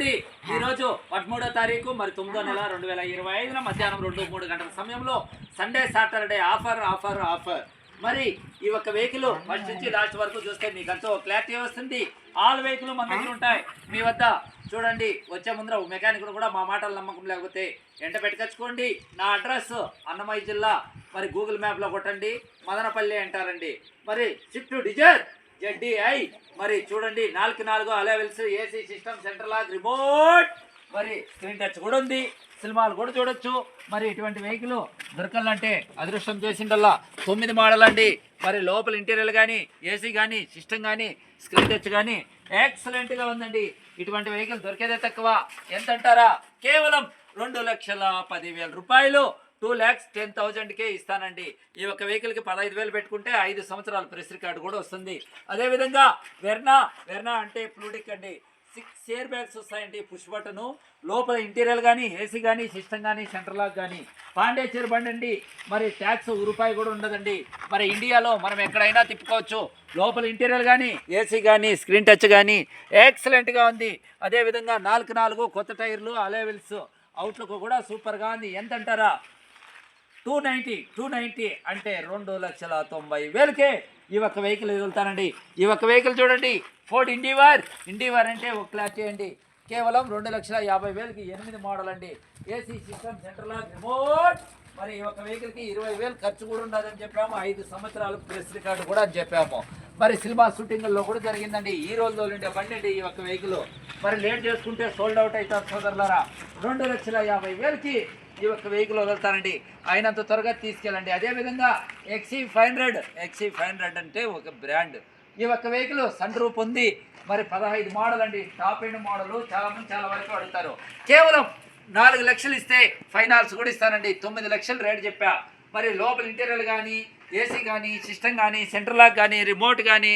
చూడండి. ఈ రోజు పదమూడో తారీఖు మరి తొమ్మిదో నెల రెండు వేల ఇరవై ఐదున మధ్యాహ్నం రెండు మూడు గంటల సమయంలో Sunday Saturday offer offer offer మరి ఈ ఒక్క వెహికల్ ఫస్ట్ నుంచి లాస్ట్ వరకు చూస్తే మీకు అంతా క్లారిటీ వస్తుంది. ఆల్ వెహికల్ మన దగ్గర ఉంటాయి. మీ వద్ద చూడండి వచ్చే ముందర మెకానిక్ కూడా మా మాటలు నమ్మకం లేకపోతే ఎంట పెట్టుకొచ్చుకోండి. నా అడ్రస్ అన్నమయ్య జిల్లా. మరి గూగుల్ మ్యాప్లో కొట్టండి. మదనపల్లి అంటారండి. మరి షిఫ్ట్ డిజైర్ జడ్డీఐ. మరి చూడండి నాలుగు నాలుగు alloy wheels AC system centre lock remote. మరి స్క్రీన్ టచ్ కూడా ఉంది సినిమాలు కూడా చూడొచ్చు. మరి ఇటువంటి వెహికల్ దొరకాలంటే అదృష్టం చేసిండల్లా. తొమ్మిది మోడల్ అండి మరి లోపల ఇంటీరియర్ కానీ ఏసీ కానీ సిస్టమ్ కానీ స్క్రీన్ టచ్ కానీ ఎక్సలెంట్గా ఉందండి. ఇటువంటి వెహికల్ దొరికేదే తక్కువ. ఎంత అంటారా కేవలం రెండు లక్షల పదివేల రూపాయలు. టూ ల్యాక్స్ టెన్ థౌజండ్కే ఇస్తానండి. ఈ ఒక వెహికల్కి పదహైదు వేలు పెట్టుకుంటే ఐదు సంవత్సరాల ప్రెస్ రికార్డు కూడా వస్తుంది. అదేవిధంగా వెర్నా వెర్నా అంటే ప్లూడిక్ అండి. సిక్స్ ఇయర్ బ్యాగ్స్ వస్తాయండి పుష్ బటను. లోపల ఇంటీరియర్ కానీ ఏసీ కానీ సిస్టమ్ కానీ సెంటర్ లాక్ కానీ పాండేశ్వర్ బండి అండి. మరి ట్యాక్స్ రూపాయి కూడా ఉండదండి. మరి ఇండియాలో మనం ఎక్కడైనా తిప్పుకోవచ్చు. లోపల ఇంటీరియర్ కానీ ఏసీ కానీ స్క్రీన్ టచ్ కానీ ఎక్సలెంట్గా ఉంది. అదేవిధంగా నాలుగు నాలుగు కొత్త టైర్లు అలెవెల్స్ అవుట్లుక్ కూడా సూపర్గా ఉంది. ఎంత అంటారా టూ నైంటీ టూ నైంటీ అంటే రెండు లక్షల తొంభై వేలకే ఈ ఒక్క వెహికల్ వదులుతానండి ఈ ఒక్క వెహికల్ చూడండి. ఫోర్డ్ ఇండివార్ ఇండివార్ అంటే ఒక క్లాస్ చేయండి కేవలం రెండు లక్షల యాభై వేలకి ఎనిమిది మోడల్ అండి. ఏసీ సిస్టమ్ సెంట్రల్ రిమోట్ మరి ఈ ఒక్క వెహికల్కి ఇరవై వేలు ఖర్చు కూడా ఉండదని చెప్పాము. ఐదు సంవత్సరాలు ప్రెస్ రికార్డు కూడా అని చెప్పాము. మరి సినిమా షూటింగ్లో కూడా జరిగిందండి. ఈ రోజులో ఉండే బండి ఈ ఒక్క వెహికల్. మరి లేట్ చేసుకుంటే సోల్డ్ అవుట్ అవుతారు సోదరులారా. రెండు లక్షల యాభై వేలకి ఈ ఒక్క వెహికల్ వదులుతానండి అయినంత త్వరగా తీసుకెళ్ళండి. అదేవిధంగా XC five hundred XC five hundred అంటే ఒక బ్రాండ్ ఈ ఒక్క వెహికల్ సన్ రూప్ ఉంది. మరి పదహైదు మోడల్ అండి. టాప్ ఎండ్ మోడల్ చాలా మంది చాలా వరకు అడుగుతారు. కేవలం నాలుగు లక్షలు ఇస్తే ఫైనాన్స్ కూడా ఇస్తానండి. తొమ్మిది లక్షలు రేట్ చెప్పా. మరి లోపల ఇంటీరియర్ కానీ ఏసీ కానీ సిస్టమ్ కానీ సెంటర్ లాక్ కానీ రిమోట్ కానీ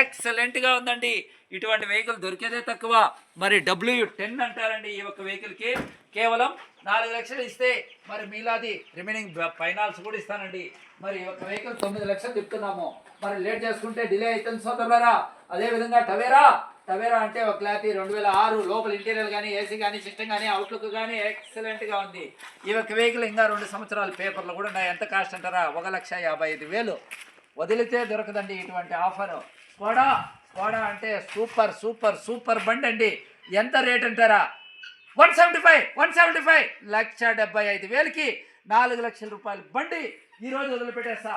ఎక్సలెంట్గా ఉందండి. ఇటువంటి వెహికల్ దొరికేదే తక్కువ. మరి డబ్ల్యూ టెన్ అంటారండి ఈ యొక్క వెహికల్కి. కేవలం నాలుగు లక్షలు ఇస్తే మరి మీలాది రిమైనింగ్ ఫైనాన్స్ కూడా ఇస్తానండి. మరి ఈ యొక్క వెహికల్ తొమ్మిది లక్షలు చెప్తున్నాము. మరి లేట్ చేసుకుంటే డిలే అవుతుంది సోదరులారా. అదేవిధంగా టవేరా. టవేరా అంటే ఒక క్లాతి రెండు వేల ఆరు లోపల ఇంటీరియర్ కానీ ఏసీ కానీ సిస్టమ్ కానీ అవుట్లుక్ కానీ ఎక్సలెంట్గా ఉంది. ఈ యొక్క వెహికల్ ఇంకా రెండు సంవత్సరాలు పేపర్లు కూడా ఉన్నాయి. ఎంత కాస్ట్ అంటారా? ఒక లక్ష యాభై ఐదు వేలు. వదిలితే దొరకదండి ఇటువంటి ఆఫర్. కూడా కోడా అంటే సూపర్ సూపర్ సూపర్ బండి అండి. ఎంత రేట్ అంటారా? One seventy five one seventy five. లక్ష డెబ్బై ఐదు వేలకి నాలుగు లక్షల రూపాయలు బండి ఈ రోజు వదిలిపెట్టేస్తా.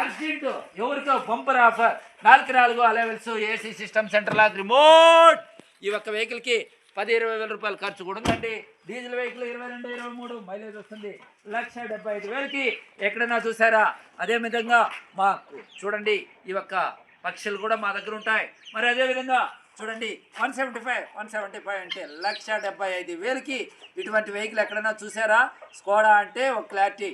అర్జెంట్ ఎవరితో బంపర్ ఆఫర్? నాలుగు నాలుగు alloy wheels AC system centre లాగా రిమోట్. ఈ ఒక్క వెహికల్కి పది ఇరవై వేల రూపాయలు ఖర్చు కూడా ఉందండి. డీజిల్ వెహికల్ ఇరవై రెండు ఇరవై మూడు మైలేజ్ వస్తుంది. లక్ష డెబ్బై ఐదు వేలకి ఎక్కడైనా చూసారా? అదే విధంగా మాకు చూడండి ఈ ఒక్క పక్షులు కూడా మా దగ్గర ఉంటాయి. మరి అదే విధంగా చూడండి one seventy five one seventy five అంటే లక్ష డెబ్బై ఐదు వేలకి ఇటువంటి వెహికల్ ఎక్కడైనా చూసారా? స్కోడా అంటే ఒక క్లారిటీ.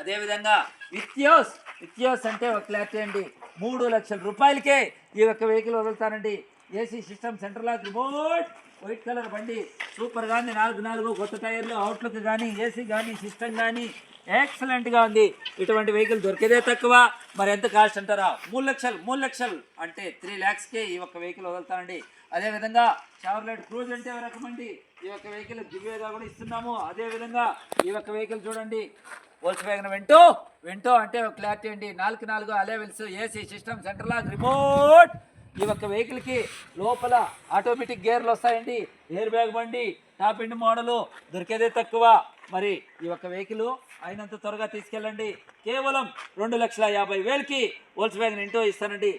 అదేవిధంగా విత్యోస్ విత్యోస్ అంటే ఒక క్లారిటీ అండి. మూడు లక్షల రూపాయలకే ఈ యొక్క vehicle వదులుతానండి AC system centre lock remote. White colour బండి సూపర్ ఉంది నాలుగు నాలుగు కొత్త టైర్లు అవుట్లుక్ కానీ ఏసీ కానీ సిస్టమ్ కానీ ఎక్సలెంట్గా ఉంది. ఇటువంటి వెహికల్ దొరికేదే తక్కువ. మరి ఎంత కాస్ట్ అంటారా? మూడు లక్షలు మూడు లక్షలు అంటే త్రీ ల్యాక్స్కే ఈ ఒక్క వెహికల్ వదులుతానండి. అదేవిధంగా షవర్లైట్ క్రూజ్ అంటే ఒక రకం అండి ఈ యొక్క వెహికల్ దివ్యగా కూడా ఇస్తున్నాము. అదేవిధంగా ఈ యొక్క వెహికల్ చూడండి. వోల్స్ వ్యాగన్ వింటూ వింటూ అంటే ఒక క్లారిటీ అండి. నాలుగు నాలుగు alloy wheels AC system centre lock remote ఈ ఒక్క వెహికల్కి లోపల ఆటోమేటిక్ గేర్లు వస్తాయండి. ఎయిర్ బ్యాగ్ బండి టాప్ ఎండ్ మోడలు దొరికేదే తక్కువ. మరి ఈ ఒక్క వెహికల్ అయినంత త్వరగా తీసుకెళ్ళండి. కేవలం రెండు లక్షల యాభై వేలకి వోల్స్ వ్యాగన్ ఇంటో ఇస్తానండి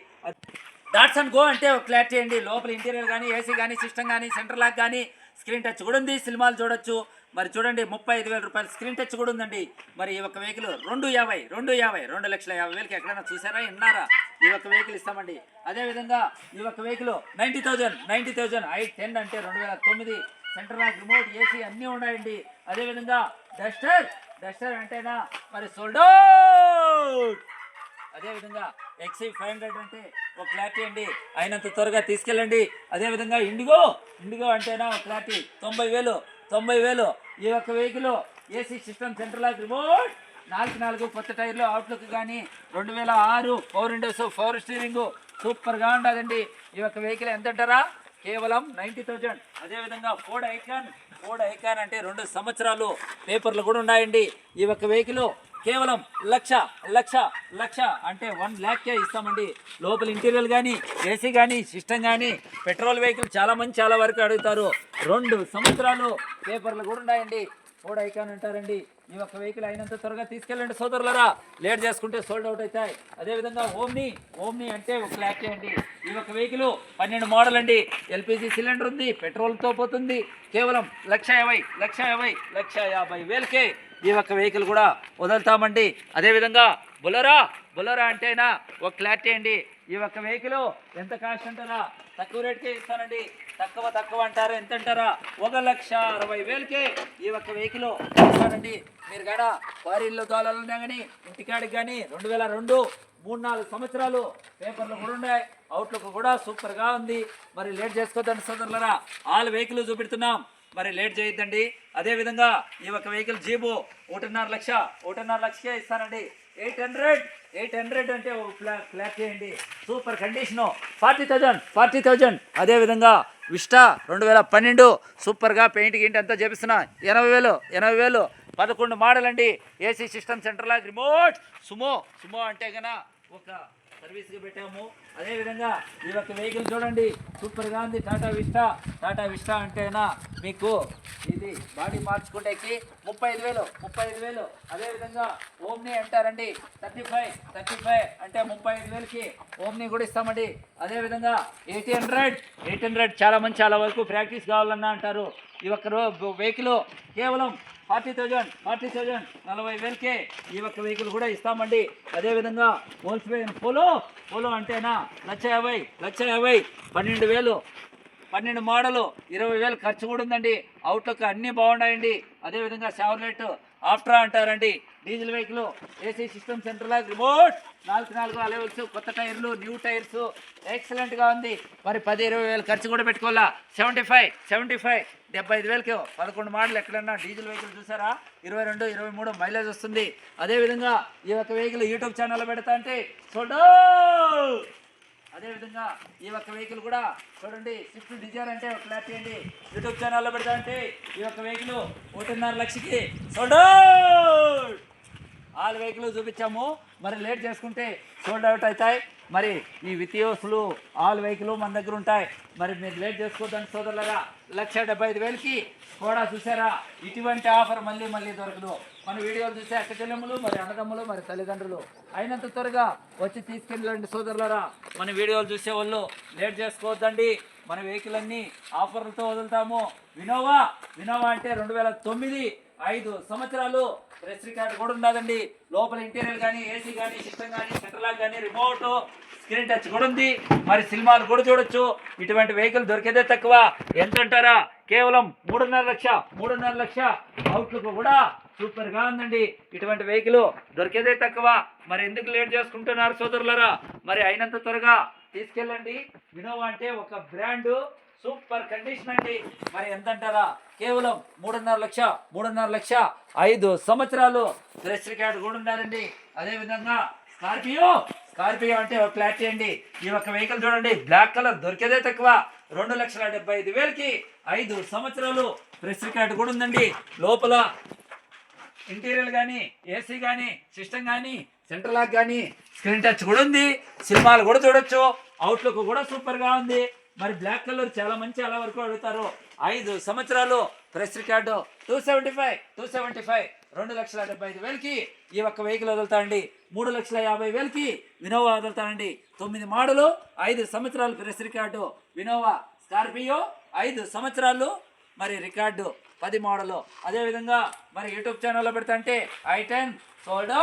డాట్సన్ గో అంటే ఒక క్లారిటీ అండి లోపల ఇంటీరియర్ కానీ ఏసీ కానీ సిస్టమ్ కానీ సెంటర్ లాక్ కానీ స్క్రీన్ టచ్ కూడా ఉంది. సినిమాలు చూడొచ్చు. మరి చూడండి ముప్పై ఐదు వేల రూపాయలు స్క్రీన్ టచ్ కూడా ఉందండి. మరి ఈ ఒక్క వెహికల్ రెండు యాభై రెండు యాభై రెండు లక్షల యాభై వేలకి ఎక్కడైనా చూసారా? విన్నారా? ఈ ఒక్క వెహికల్ ఇస్తామండి. అదేవిధంగా ఈ ఒక్క vehicle ninety thousand ninety thousand i ten అంటే రెండు వేల తొమ్మిది. సెంటర్ లాక్ రిమోట్ ఏసీ అన్నీ ఉన్నాయండి. అదేవిధంగా డస్టర్ డస్టర్ అంటేనా? మరి సోల్డ్ అవుట్ అదేవిధంగా ఎక్సీ ఫైవ్ హండ్రెడ్ అంటే ఒక క్లారిటీ అండి. అయినంత త్వరగా తీసుకెళ్ళండి. అదేవిధంగా ఇండిగో ఇండిగో అంటేనా ఒక క్లారిటీ తొంభై వేలు తొంభై వేలు. ఈ యొక్క vehicle AC system centre lock remote నాలుగు నాలుగు కొత్త టైర్లు అవుట్లుక్ కానీ రెండు వేల ఆరు ఫోర్ విండోస్ ఫోర్ స్టీరింగ్ సూపర్గా ఉండదండి ఈ యొక్క వెహికల్ ఎంత అంటారా? కేవలం నైంటీ థౌజండ్ అదేవిధంగా ఫోర్డ్ ఐకాన్ ఫోర్డ్ ఐకాన్ అంటే రెండు సంవత్సరాలు పేపర్లు కూడా ఉన్నాయండి. ఈ యొక్క వెహికల్ కేవలం లక్ష లక్ష లక్ష అంటే వన్ ల్యాక్కే ఇస్తామండి. లోపల ఇంటీరియర్ కానీ ఏసీ కానీ సిస్టమ్ కానీ పెట్రోల్ వెహికల్ చాలా మంది చాలా వరకు అడుగుతారు. రెండు సంవత్సరాలు పేపర్లు కూడా ఉన్నాయండి. ఫోర్డ్ ఐకాన్ అంటారండి. ఈ ఒక్క వెహికల్ అయినంత త్వరగా తీసుకెళ్ళండి సోదరులరా. లేట్ చేసుకుంటే సోల్డ్ అవుట్ అవుతాయి. అదేవిధంగా ఓమ్ని ఓమ్ని అంటే ఒక ల్యాక్ చేయండి. ఈ ఒక్క వెహికల్ పన్నెండు మోడల్ అండి. ఎల్పిజి సిలిండర్ ఉంది పెట్రోల్తో పోతుంది. కేవలం లక్ష యాభై లక్ష యాభై లక్ష యాభై వేలకే ఈ ఒక్క వెహికల్ కూడా వదులుతామండి. అదేవిధంగా బులరా బులరా అంటేనా ఒక క్లారిటీ అండి ఈ ఒక్క వెహికల్ ఎంత కాస్ట్ అంటారా తక్కువ రేట్కే ఇస్తానండి. తక్కువ తక్కువ అంటారు. ఎంత అంటారా ఒక లక్ష అరవై వేలకే ఈ ఒక్క వెహికల్ ఇస్తానండి మీరు కాడ క్వారీల్లో దోళాలున్నా కానీ ఇంటికాడికి కానీ రెండు వేల రెండు మూడు నాలుగు సంవత్సరాలు పేపర్లు కూడా ఉన్నాయి. అవుట్లుక్ కూడా సూపర్గా ఉంది. మరి లేట్ చేసుకోవద్దండి సోదరులరా. ఆల్ వెహికల్ చూపెడుతున్నాం. మరి లేట్ చేయొద్దండి. అదేవిధంగా ఈ ఒక వెహికల్ జీబు ఒకటిన్నర లక్ష ఒకటిన్నర లక్షకే ఇస్తానండి. ఎయిట్ హండ్రెడ్ ఎయిట్ హండ్రెడ్ అంటే ఒక ఫ్లా ఫ్లాట్ చేయండి. Super condition forty thousand forty thousand అదేవిధంగా విస్టా రెండు వేల పన్నెండు సూపర్గా పెయింట్ గింటి అంతా చేపిస్తున్నా. ఎనభై వేలు ఎనభై వేలు. పదకొండు మోడల్ అండి. ఏసీ సిస్టమ్ సెంటర్ లాగా రిమోట్. సుమో సుమో అంటే గన ఒక సర్వీస్గా పెట్టాము. అదేవిధంగా ఈ యొక్క వెహికల్ చూడండి. సూపర్గా ఉంది. టాటా విస్టా. టాటా విస్టా అంటేనా మీకు ఇది బాడీ మార్చుకుంటేకి ముప్పై ఐదు వేలు ముప్పై ఐదు వేలు. అదేవిధంగా ఓమ్ని అంటారండి. థర్టీ ఫైవ్ థర్టీ ఫైవ్ అంటే ముప్పై ఐదు వేలకి ఓమ్ని కూడా ఇస్తామండి. అదేవిధంగా ఎయిటీ హండ్రెడ్ ఎయిట్ హండ్రెడ్ చాలా మంది చాలా వరకు ప్రాక్టీస్ కావాలన్నా అంటారు. ఈ ఒక్క వెహికల్ కేవలం ఫార్టీ థౌజండ్ ఫార్టీ థౌజండ్ నలభై వేలకే ఈ ఒక్క వెహికల్ కూడా ఇస్తామండి. అదేవిధంగా హోల్సేల్ పోలో పోలో అంటేనా? లక్ష యాభై లక్ష యాభై పన్నెండు వేలు పన్నెండు మోడలు ఇరవై వేలు ఖర్చు కూడా ఉందండి. అవుట్లుక్ అన్నీ బాగున్నాయండి. అదేవిధంగా షావర్లెట్ ఆఫ్ట్రా అంటారండి. Diesel vehicle AC system centre remote. నాలుగు నాలుగు అలెవల్స్ కొత్త టైర్లు న్యూ టైర్స్. ఎక్సలెంట్గా ఉంది. మరి పది ఇరవై వేలు ఖర్చు కూడా పెట్టుకోవాలా? సెవెంటీ ఫైవ్ సెవెంటీ ఫైవ్ డెబ్బై ఐదు వేలకి పదకొండు మోడల్ ఎక్కడన్నా డీజిల్ వెహికల్ చూసారా? ఇరవై రెండు ఇరవై మూడు మైలేజ్ వస్తుంది. అదేవిధంగా ఈ యొక్క వెహికల్ యూట్యూబ్ ఛానల్లో పెడతా అంటే చూడు అదేవిధంగా ఈ ఒక్క వెహికల్ కూడా చూడండి స్విఫ్ట్ డిజైర్ అంటే ఒక క్లారిటీ చేయండి. యూట్యూబ్ ఛానల్లో పెడతా అంటే ఈ యొక్క వెహికల్ ఒకటిన్నర లక్షకి చూడు ఆల్ వెహికల్ చూపించాము. మరి లేట్ చేసుకుంటే సోల్డ్ అవుట్ అవుతాయి. మరి ఈ వితియోసులు ఆల్ వెహికల్ మన దగ్గర ఉంటాయి. మరి మీరు లేట్ చేసుకోదండి సోదరులగా లక్ష డెబ్బై ఐదు వేలకి కూడా చూసారా? ఇటువంటి ఆఫర్ మళ్ళీ మళ్ళీ దొరకదు. మన వీడియోలు చూసే అక్క చెల్లెములు మరి అన్నదమ్ములు మరి తల్లిదండ్రులు అయినంత త్వరగా వచ్చి తీసుకెళ్ళండి సోదరులరా. మన వీడియోలు చూసే వాళ్ళు లేట్ చేసుకోవద్దండి. మన వెహికల్ అన్నీ ఆఫర్లతో వదులుతాము. వినోవా? వినోవా అంటే రెండు వేల తొమ్మిది ఐదు సంవత్సరాలు ప్రెస్ రికార్డు కూడా ఉన్నదండి లోపల ఇంటీరియర్ కానీ ఏసీ కానీ సిస్టమ్ కానీ సెంటర్ కానీ రిమోట్ స్క్రీన్ టచ్ కూడా ఉంది. మరి సినిమాలు కూడా చూడొచ్చు. ఇటువంటి వెహికల్ దొరికేదే తక్కువ. ఎంత అంటారా? కేవలం మూడున్నర లక్ష మూడున్నర లక్ష అవుట్లుక్ కూడా సూపర్గా ఉందండి. ఇటువంటి వెహికల్ దొరికేదే తక్కువ. మరి ఎందుకు లేట్ చేసుకుంటున్నారు సోదరులరా? మరి అయినంత త్వరగా తీసుకెళ్ళండి. వినోవా అంటే ఒక బ్రాండ్. సూపర్ కండిషన్ అండి. మరి ఎంత అంటారా కేవలం మూడున్నర లక్ష మూడున్నర లక్ష ఐదు సంవత్సరాలు ప్రెస్ రికార్డు కూడా ఉండాలండి అదేవిధంగా స్కార్పియో స్కార్పియో అంటే ఒక ఫ్లాట్ అండి ఈ యొక్క వెహికల్ చూడండి బ్లాక్ కలర్ దొరికేదే తక్కువ. రెండు లక్షల డెబ్బై ఐదు వేలకి ఐదు సంవత్సరాలు ప్రెస్ రికార్డు కూడా ఉందండి. లోపల ఇంటీరియర్ కానీ ఏసీ కానీ సిస్టమ్ కానీ సెంట్రల్ లాక్ కానీ స్క్రీన్ టచ్ కూడా ఉంది. సినిమాలు కూడా చూడొచ్చు. అవుట్లుక్ కూడా సూపర్గా ఉంది. మరి బ్లాక్ కలర్ చాలా మంచి అలా వరకు అడుగుతారు ఐదు సంవత్సరాలు press record two seventy five two seventy five రెండు లక్షల డెబ్బై ఐదు వేలకి ఈ ఒక్క వెహికల్ వదులుతానండి. మూడు లక్షల యాభై వేలకి వినోవా వదులుతానండి. తొమ్మిది మోడలు ఐదు సంవత్సరాలు ప్రెస్ రికార్డు వినోవా స్కార్పియో ఐదు సంవత్సరాలు మరి రికార్డు పది మోడలు. అదేవిధంగా మరి యూట్యూబ్ ఛానల్లో పెడతా అంటే ఐ టెన్ సోల్డ్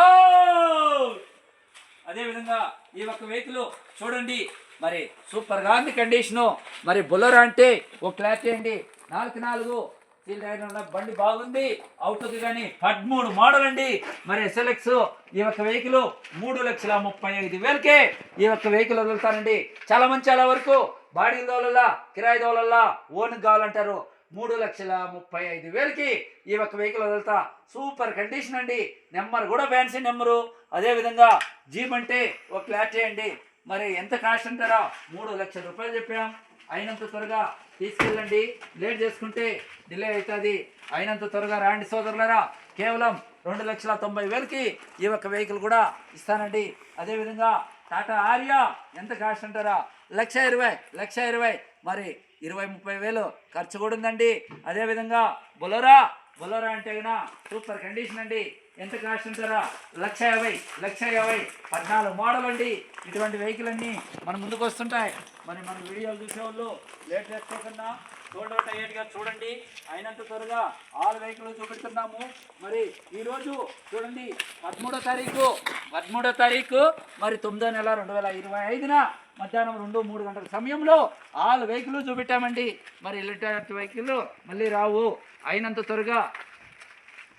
అదేవిధంగా ఈ ఒక్క వెహికల్ చూడండి. మరి సూపర్గా ఉంది కండిషను మరి బుల్లర్ అంటే ఒక క్లారిటీ చేయండి. నాలుగు నాలుగు. సీల్ టైర్ ఉన్న బండి బాగుంది. అవుట్లుక్ కానీ పదమూడు మోడల్ అండి. మరి ఎస్ఎల్ఎక్స్ ఈ యొక్క వెహికల్ మూడు లక్షల ముప్పై ఐదు వేలకే ఈ యొక్క వెహికల్ వదులుతానండి చాలా మంది చాలా వరకు బాడీ దోలల్లా కిరాయి దోలల్లా ఓన్ కావాలంటారు. మూడు లక్షల ముప్పై ఐదు వేలకి ఈ యొక్క వెహికల్ వదులుతా. సూపర్ కండిషన్ అండి. నెంబర్ కూడా ఫ్యాన్సీ నెంబరు అదేవిధంగా జీప్ అంటే ఒక క్లాట్ చేయండి. మరి ఎంత కాస్ట్ అంటారా మూడు లక్షల రూపాయలు చెప్పాం. అయినంత త్వరగా తీసుకెళ్ళండి. లేట్ చేసుకుంటే డిలే అవుతుంది. అయినంత త్వరగా రాండి సోదరులరా. కేవలం రెండు లక్షల తొంభై వేలకి ఈ ఒక్క వెహికల్ కూడా ఇస్తానండి. అదేవిధంగా టాటా ఆర్యా ఎంత కాస్ట్ అంటారా లక్ష ఇరవై లక్ష ఇరవై. మరి ఇరవై ముప్పై వేలు ఖర్చు కూడా ఉందండి. అదేవిధంగా బొలోరా బొలరా అంటే సూపర్ కండిషన్ అండి. ఎంత కాస్ట్ అంటారా లక్ష యాభై లక్ష యాభై. పద్నాలుగు మోడల్ అండి. ఇటువంటి వెహికల్ అన్నీ మన ముందుకు వస్తుంటాయి. మరి మన వీడియోలు చూసేవాళ్ళు లేట్ చేసుకోకుండా సోల్డ్ అవుట్ అయ్యేట్టుగా చూడండి. అయినంత త్వరగా ఆరు వెహికల్ చూపెడుతున్నాము. మరి ఈరోజు చూడండి పదమూడో తారీఖు పదమూడో తారీఖు మరి తొమ్మిదో నెల రెండు వేల ఇరవై ఐదున మధ్యాహ్నం రెండు మూడు గంటల సమయంలో ఆల్ వెహికల్ చూపెట్టామండి. మరి ఇలాంటి వెహికల్ మళ్ళీ రావు. అయినంత త్వరగా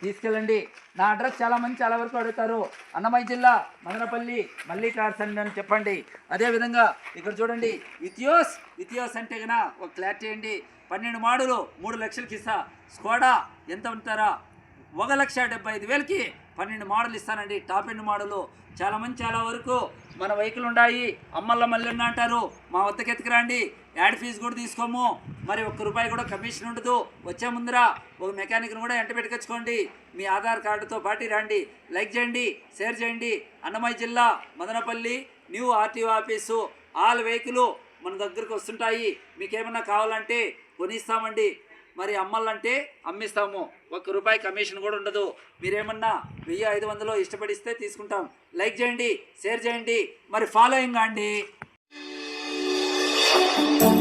తీసుకెళ్ళండి. నా అడ్రస్ చాలా మంది చాలా వరకు అడుగుతారు. అన్నమయ్య జిల్లా మదనపల్లి మళ్ళీ కార్స్ అండి అని చెప్పండి. అదేవిధంగా ఇక్కడ చూడండి ఇథియోస్ ఇథియోస్ అంటే గన ఒక క్లారిటీ చేయండి. పన్నెండు మాడులు మూడు లక్షలకి ఇస్తా స్కోడా ఎంత ఉంటారా? ఒక లక్ష డెబ్బై ఐదు వేలకి పన్నెండు మోడల్ ఇస్తానండి. Top end model. చాలా మంది చాలా వరకు మన వెహికల్ ఉన్నాయి అమ్మల్ల మళ్ళీ అంటారు. మా వద్దకు ఎత్తుకురండి. యాడ్ ఫీజు కూడా తీసుకోము. మరి ఒక్క రూపాయి కూడా కమిషన్ ఉండదు. వచ్చే ముందర ఒక మెకానిక్ను కూడా ఎంట పెట్టుకొచ్చుకోండి. మీ ఆధార్ కార్డుతో పాటు రండి. లైక్ చేయండి షేర్ చేయండి. అన్నమయ్య జిల్లా Madanapalle new RTO office. All vehicle మన దగ్గరకు వస్తుంటాయి. మీకేమన్నా కావాలంటే కొనిస్తామండి. మరి అమ్మాలంటే అమ్మిస్తాము. ఒక్క రూపాయి కమిషన్ కూడా ఉండదు. మీరేమన్నా వెయ్యి ఐదు వందలు ఇష్టపడిస్తే తీసుకుంటాం. లైక్ చేయండి షేర్ చేయండి. మరి ఫాలోయింగ్ అండి. Thank you.